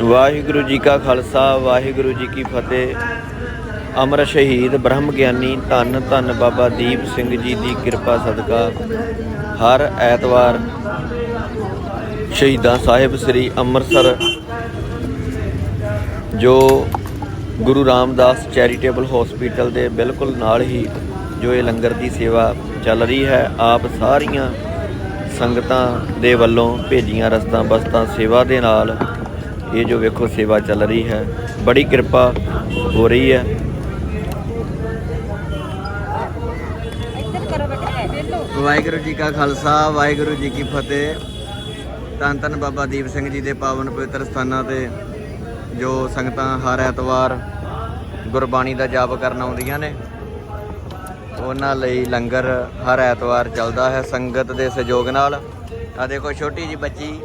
ਵਾਹਿਗੁਰੂ ਜੀ ਕਾ ਖਾਲਸਾ, ਵਾਹਿਗੁਰੂ ਜੀ ਕੀ ਫਤਿਹ। ਅਮਰ ਸ਼ਹੀਦ ਬ੍ਰਹਮ ਗਿਆਨੀ ਧੰਨ ਧੰਨ ਬਾਬਾ ਦੀਪ ਸਿੰਘ ਜੀ ਦੀ ਕਿਰਪਾ ਸਦਕਾ ਹਰ ਐਤਵਾਰ ਸ਼ਹੀਦਾਂ ਸਾਹਿਬ ਸ੍ਰੀ ਅੰਮ੍ਰਿਤਸਰ, ਜੋ ਗੁਰੂ ਰਾਮਦਾਸ ਚੈਰੀਟੇਬਲ ਹਸਪੀਟਲ ਦੇ ਬਿਲਕੁਲ ਨਾਲ ਹੀ ਜੋ ਇਹ ਲੰਗਰ ਦੀ ਸੇਵਾ ਚੱਲ ਰਹੀ ਹੈ, ਆਪ ਸਾਰੀਆਂ ਸੰਗਤਾਂ ਦੇ ਵੱਲੋਂ ਭੇਜੀਆਂ ਰਸਤਾਂ ਬਸਤਾਂ ਸੇਵਾ ਦੇ ਨਾਲ ਇਹ ਜੋ ਵੇਖੋ ਸੇਵਾ ਚੱਲ ਰਹੀ ਹੈ, ਬੜੀ ਕਿਰਪਾ ਹੋ ਰਹੀ ਹੈ। ਵਾਹਿਗੁਰੂ ਜੀ ਕਾ ਖਾਲਸਾ, ਵਾਹਿਗੁਰੂ ਜੀ ਕੀ ਫਤਿਹ। ਧੰਨ ਧੰਨ ਬਾਬਾ ਦੀਪ ਸਿੰਘ ਜੀ ਦੇ ਪਾਵਨ ਪਵਿੱਤਰ ਸਥਾਨਾਂ ਤੇ ਜੋ ਸੰਗਤਾਂ ਹਰ ਐਤਵਾਰ ਗੁਰਬਾਣੀ ਦਾ ਜਾਪ ਕਰਨ ਆਉਂਦੀਆਂ ਨੇ, ਉਹਨਾਂ ਲਈ ਲੰਗਰ ਹਰ ਐਤਵਾਰ ਚੱਲਦਾ ਹੈ ਸੰਗਤ ਦੇ ਸਹਿਯੋਗ ਨਾਲ। ਆ ਦੇਖੋ ਛੋਟੀ ਜੀ ਬੱਚੀ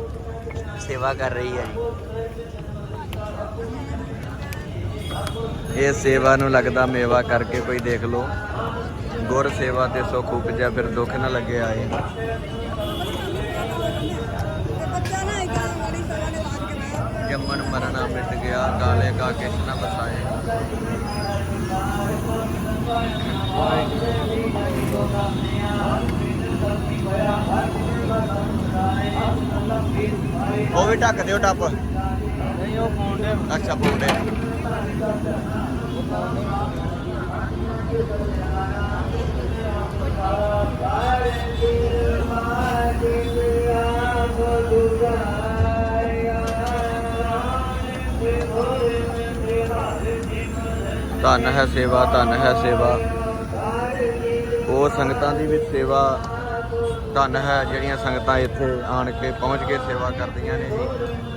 ਸੇਵਾ ਕਰ ਰਹੀ ਹੈ ਜੀ। ਇਹ ਸੇਵਾ ਨੂੰ ਲੱਗਦਾ ਮੇਵਾ ਕਰਕੇ ਕੋਈ ਦੇਖ ਲੋ ਗੁਰ ਸੇਵਾ ਤੇ ਸੁਖ ਉਪਜਿਆ, ਫਿਰ ਦੁੱਖ ਨਾ ਲੱਗੇ ਆਏ। ਜੰਮਨ ਮਰਨਾ ਮਿਟ ਗਿਆ, ਕਾਲੇ ਕਾ ਕਿਛ ਨਾ ਬਸਾਏ ਉਹ ਵੀ ਢੱਕ ਦਿਓ ਟੱਪ। ਨਹੀਂ ਉਹ ਫੋਨ ਦੇ ਅੱਛਾ ਬੋਲਦੇ ਧੰਨ ਹੈ ਸੇਵਾ, ਧੰਨ ਹੈ ਸੇਵਾ। ਉਹ ਸੰਗਤਾਂ ਦੀ ਵੀ ਸੇਵਾ ਧੰਨ ਹੈ, ਜਿਹੜੀਆਂ ਸੰਗਤਾਂ ਇੱਥੇ ਆਣ ਕੇ ਪਹੁੰਚ ਕੇ ਸੇਵਾ ਕਰਦੀਆਂ ਨੇ ਜੀ।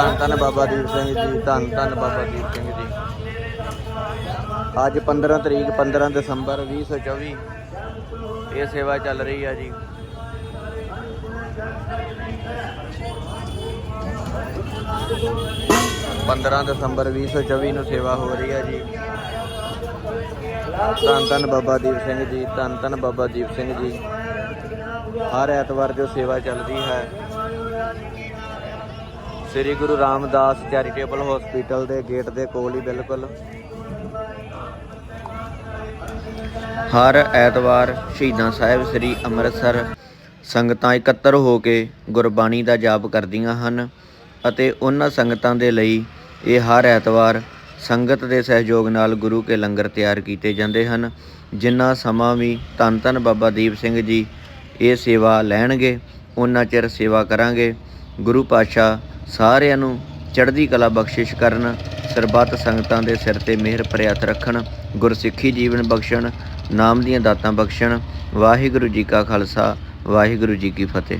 ਧੰਨ ਧੰਨ ਬਾਬਾ ਦੀਪ ਸਿੰਘ ਜੀ, ਧੰਨ ਧੰਨ ਬਾਬਾ ਦੀਪ ਸਿੰਘ ਜੀ। ਅੱਜ 15 ਤਰੀਕ 15 ਦਸੰਬਰ 2024 ਇਹ ਸੇਵਾ ਚੱਲ ਰਹੀ ਆ ਜੀ। ਪੰਦਰਾਂ ਦਸੰਬਰ 2024 ਨੂੰ ਸੇਵਾ ਹੋ ਰਹੀ ਹੈ ਜੀ। ਧੰਨ ਧੰਨ ਬਾਬਾ ਦੀਪ ਸਿੰਘ ਜੀ, ਧੰਨ ਧੰਨ ਬਾਬਾ ਦੀਪ ਸਿੰਘ ਜੀ। ਹਰ ਐਤਵਾਰ ਜੋ ਸੇਵਾ ਚੱਲਦੀ ਹੈ ਸ੍ਰੀ ਗੁਰੂ ਰਾਮਦਾਸ ਚੈਰੀਟੇਬਲ ਹਸਪੀਟਲ ਦੇ ਗੇਟ ਦੇ ਕੋਲ ਹੀ ਬਿਲਕੁਲ। ਹਰ ਐਤਵਾਰ ਸ਼ਹੀਦਾਂ ਸਾਹਿਬ ਸ੍ਰੀ ਅੰਮ੍ਰਿਤਸਰ ਸੰਗਤਾਂ ਇਕੱਤਰ ਹੋ ਕੇ ਗੁਰਬਾਣੀ ਦਾ ਜਾਪ ਕਰਦੀਆਂ ਹਨ ਅਤੇ ਉਹਨਾਂ ਸੰਗਤਾਂ ਦੇ ਲਈ ਇਹ ਹਰ ਐਤਵਾਰ ਸੰਗਤ ਦੇ ਸਹਿਯੋਗ ਨਾਲ ਗੁਰੂ ਕੇ ਲੰਗਰ ਤਿਆਰ ਕੀਤੇ ਜਾਂਦੇ ਹਨ ਜਿੰਨਾ ਸਮਾਂ ਵੀ ਧੰਨ ਧੰਨ ਬਾਬਾ ਦੀਪ ਸਿੰਘ ਜੀ ਇਹ ਸੇਵਾ ਲੈਣਗੇ, ਉਹਨਾਂ ਚਿਰ ਸੇਵਾ ਕਰਾਂਗੇ। ਗੁਰੂ ਪਾਤਸ਼ਾਹ ਸਾਰਿਆਂ ਨੂੰ ਚੜ੍ਹਦੀ ਕਲਾ ਬਖਸ਼ਿਸ਼ ਕਰਨ, ਸਰਬੱਤ ਸੰਗਤਾਂ ਦੇ ਸਿਰ ਤੇ ਮਿਹਰ ਪ੍ਰਿਆਤ ਰੱਖਣ, ਗੁਰਸਿੱਖੀ ਜੀਵਨ ਬਖਸ਼ਣ, ਨਾਮ ਦੀਆਂ ਦਾਤਾਂ ਬਖਸ਼ਣ। ਵਾਹਿਗੁਰੂ ਜੀ ਕਾ ਖਾਲਸਾ, ਵਾਹਿਗੁਰੂ ਜੀ ਕੀ ਫਤਿਹ।